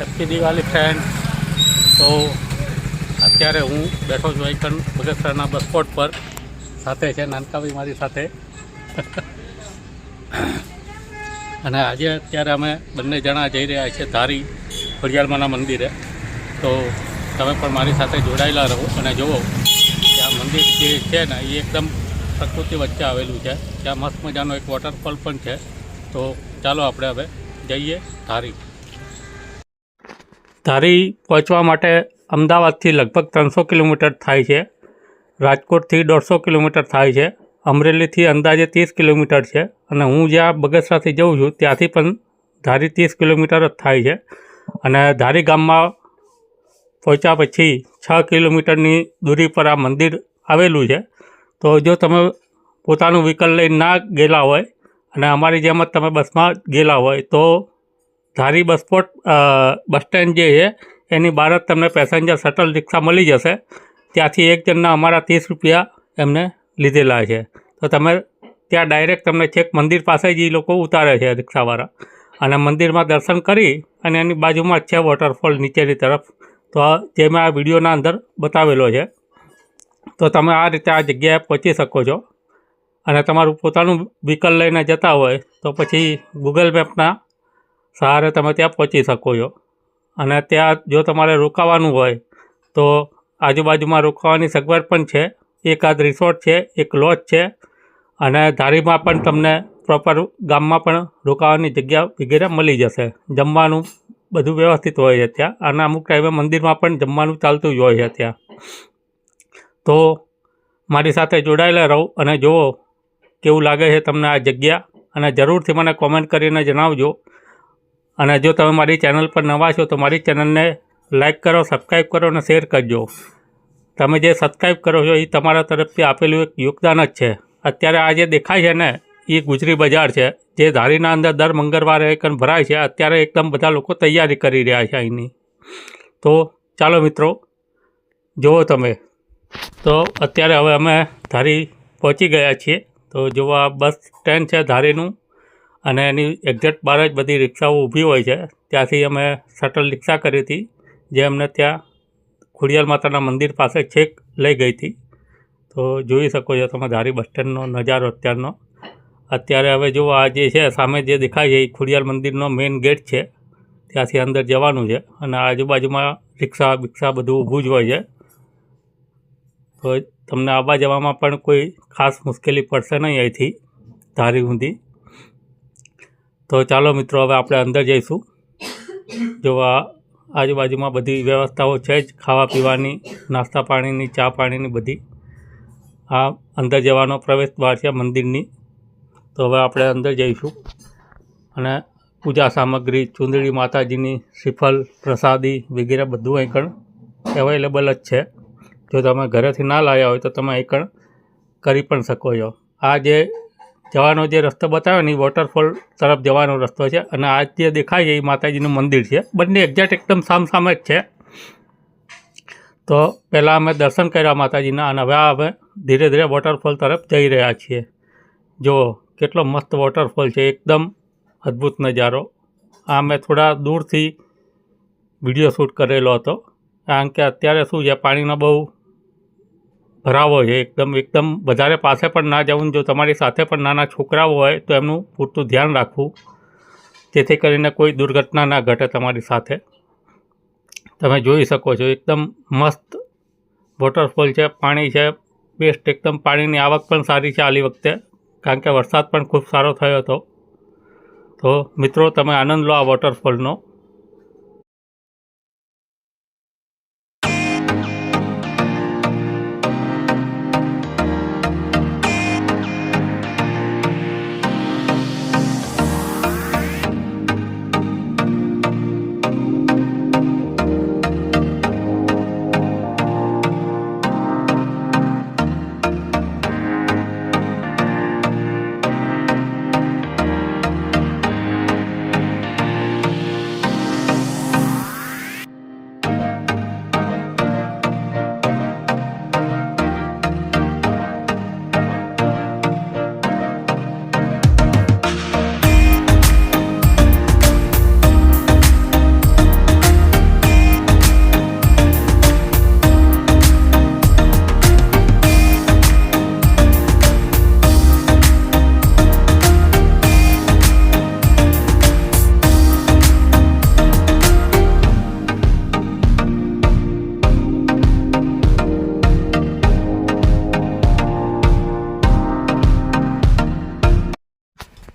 Happy Diwali friend તો અત્યારે હું બેઠો છું અહીં બસ સ્પોટ પર. સાથે છે નાનકાભાઈ મારી સાથે. અને આજે અત્યારે અમે બંને જણા જઈ રહ્યા છીએ ધારી ખોડિયાળમાના મંદિરે. તો તમે પણ મારી સાથે જોડાયેલા રહો અને જુઓ કે આ મંદિર જે છે ને, એ એકદમ પ્રકૃતિ વચ્ચે આવેલું છે. ત્યાં મસ્ત મજાનો એક વોટરફોલ પણ છે. તો ચાલો આપણે હવે જઈએ ધારી. ધારી પહોંચવા માટે અમદાવાદથી લગભગ ત્રણસો કિલોમીટર થાય છે. રાજકોટથી દોઢસો કિલોમીટર થાય છે. અમરેલીથી અંદાજે ત્રીસ કિલોમીટર છે. અને હું જ્યાં બગસરાથી જઉં છું, ત્યાંથી પણ ધારી ત્રીસ કિલોમીટર જ થાય છે. અને ધારી ગામમાં પહોંચ્યા પછી છ કિલોમીટરની દૂરી પર આ મંદિર આવેલું છે. તો જો તમે પોતાનું વ્હીકલ લઈને ના ગયેલા હોય અને અમારી જેમ જ તમે બસમાં ગયેલા હોય, તો ધારી બસ સ્પોટ બસ સ્ટેન્ડ જે છે, એની બહાર જ તમને પેસેન્જર શટલ રિક્ષા મળી જશે. ત્યાંથી એક જણના અમારા ત્રીસ રૂપિયા એમને લીધેલા છે. તો તમે ત્યાં ડાયરેક્ટ તમને છેક મંદિર પાસે જ એ લોકો ઉતારે છે રિક્ષાવાળા. અને મંદિરમાં દર્શન કરી અને એની બાજુમાં જ છે વોટરફોલ નીચેની તરફ. તો જે મેં આ વિડીયોના અંદર બતાવેલો છે. તો તમે આ રીતે આ જગ્યાએ પહોંચી શકો છો. અને તમારું પોતાનું વ્હીકલ લઈને જતા હોય તો પછી ગૂગલ મેપના સહારે તમે ત્યાં પહોંચી શકો છો. અને ત્યાં જો તમારે રોકાવાનું હોય, તો આજુબાજુમાં રોકાવાની સગવડ પણ છે. એકાદ રિસોર્ટ છે, એક લોજ છે. અને ધારીમાં પણ તમને પ્રોપર ગામમાં પણ રોકાવાની જગ્યા વગેરે મળી જશે. જમવાનું બધું વ્યવસ્થિત હોય છે ત્યાં. અને અમુક ટાઈમે મંદિરમાં પણ જમવાનું ચાલતું જ હોય છે ત્યાં. તો મારી સાથે જોડાયેલા રહો અને જુઓ કેવું લાગે છે તમને આ જગ્યા. અને જરૂરથી મને કોમેન્ટ કરીને જણાવજો. અને જો તમે મારી ચેનલ પર નવા છો તો મારી ચેનલને લાઇક કરો સબસ્ક્રાઈબ કરો અને શેર કરજો. તમે જે સબસ્ક્રાઈબ કરો છો એ તમારા તરફથી આપેલું એક યોગદાન જ છે. અત્યારે આ જે દેખાય છે ને, એ ગુજરી બજાર છે. જે ધારીના અંદર દર મંગળવારે એકન ભરાય છે. અત્યારે એકદમ બધા લોકો તૈયારી કરી રહ્યા છે અહીંની. તો ચાલો મિત્રો જુઓ તમે. તો અત્યારે હવે અમે ધારી પહોંચી ગયા છીએ. તો જુઓ આ બસ સ્ટેન્ડ છે ધારીનું. અને એની એક્ઝેક્ટ બહાર જ બધી રિક્ષાઓ ઊભી હોય છે. ત્યાંથી અમે શટલ રિક્ષા કરી હતી, જે અમને ત્યાં ખોડિયાલ માતાના મંદિર પાસે છેક લઈ ગઈ હતી. તો જોઈ શકો છો તમે ધારી બસ સ્ટેન્ડનો નજારો અત્યારનો. અત્યારે હવે જો આ જે છે, સામે જે દેખાય છે, એ ખોડિયાલ મંદિરનો મેઇન ગેટ છે. ત્યાંથી અંદર જવાનું છે અને આજુબાજુમાં રિક્ષા બિક્ષા બધું ઊભું જ હોય છે. તો તમને આવવા જવામાં પણ કોઈ ખાસ મુશ્કેલી પડશે નહીં અહીંથી ધારી ઊંધી. તો ચાલો મિત્રો, હવે આપણે અંદર જઈશું. જો આજુબાજુમાં બધી વ્યવસ્થાઓ છે જ, ખાવા પીવાની, નાસ્તા પાણીની, ચા પાણીની બધી. આ અંદર જવાનો પ્રવેશ દ્વાર છે મંદિરની. તો હવે આપણે અંદર જઈશું. અને પૂજા સામગ્રી, ચુંદડી માતાજીની શ્રીફળ, પ્રસાદી વગેરે બધું અહીં કણ અવેલેબલ જ છે. જો તમે ઘરેથી ના લાવ્યા હોય તો તમે અહીં કણ કરી પણ શકો છો. આ જે જવાનો જે રસ્તો બતાવ્યો ને એ વોટરફોલ તરફ જવાનો રસ્તો છે અને આ જે દેખાય છે એ માતાજીનું મંદિર છે. બંને એક્ઝેક્ટ એકદમ સામસામે જ છે. તો પહેલાં અમે દર્શન કર્યા માતાજીના અને હવે અમે ધીરે ધીરે વોટરફોલ તરફ જઈ રહ્યા છીએ. જો કેટલો મસ્ત વોટરફોલ છે, એકદમ અદ્ભુત નજારો. આ મેં થોડા દૂરથી વીડિયો શૂટ કરેલો હતો. કારણ કે અત્યારે શું છે, પાણીનો બહુ ભરાવો છે. એકદમ એકદમ વધારે પાસે પણ ના જવું. જો તમારી સાથે પણ નાના છોકરાઓ હોય, તો એમનું પૂરતું ધ્યાન રાખવું. જેથી કરીને કોઈ દુર્ઘટના ના ઘટે તમારી સાથે. તમે જોઈ શકો છો, એકદમ મસ્ત વોટરફોલ છે, પાણી છે. બેસ્ટ એકદમ પાણીની આવક પણ સારી છે આલી વખતે. કારણ કે વરસાદ પણ ખૂબ સારો થયો હતો. તો મિત્રો, તમે આનંદ લો આ વોટરફોલનો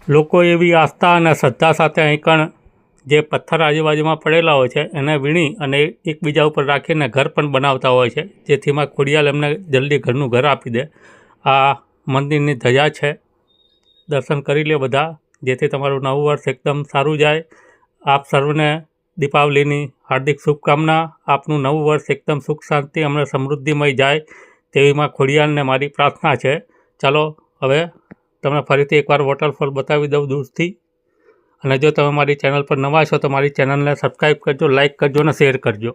લોકો એવી આસ્થા અને શ્રદ્ધા સાથે અહીં કણ જે પથ્થર આજુબાજુમાં પડેલા હોય છે, એને વીણી અને એકબીજા ઉપર રાખીને ઘર પણ બનાવતા હોય છે જેથી માં ખોડિયાલ એમને જલ્દી ઘરનું ઘર આપી દે. આ મંદિરની ધજા છે. દર્શન કરી લે બધા, જેથી તમારું નવું વર્ષ એકદમ સારું જાય. આપ સર્વને દીપાવલીની હાર્દિક શુભકામના, આપનું નવું વર્ષ એકદમ સુખ શાંતિ હમણાં સમૃદ્ધિમય જાય તેવી માં ખોડિયારને મારી પ્રાર્થના છે. ચાલો, હવે તમને ફરીથી એકવાર વોટરફોલ બતાવી દઉં દૂરથી. અને જો તમે મારી ચેનલ પર નવા છો તો મારી ચેનલને સબસ્ક્રાઈબ કરજો લાઇક કરજો અને શેર કરજો.